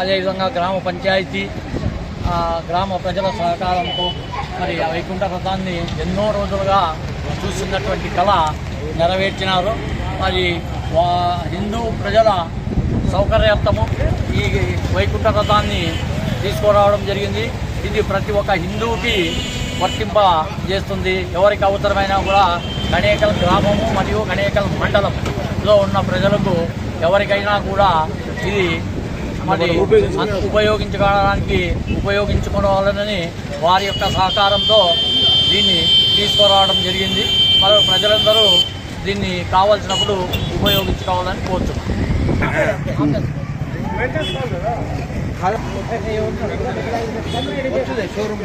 అదేవిధంగా గ్రామ పంచాయతీ గ్రామ ప్రజల సహకారంతో మరి ఆ వైకుంఠ రథాన్ని ఎన్నో రోజులుగా చూస్తున్నటువంటి కళ నెరవేర్చినారు. మరి హిందూ ప్రజల సౌకర్యార్థము ఈ వైకుంఠ రథాన్ని తీసుకురావడం జరిగింది. ఇది ప్రతి ఒక్క హిందువుకి వర్తింప చేస్తుంది. ఎవరికి అవసరమైనా కూడా గణేకల్ గ్రామము మరియు గణేకల్ మండలంలో ఉన్న ప్రజలకు ఎవరికైనా కూడా ఇది మరి ఉపయోగించుకోవడానికి ఉపయోగించుకోవాలని వారి యొక్క సహకారంతో దీన్ని తీసుకురావడం జరిగింది మరి ప్రజలందరూ దీన్ని కావాల్సినప్పుడు ఉపయోగించుకోవాలని కోరుతున్నాం షోరూమ్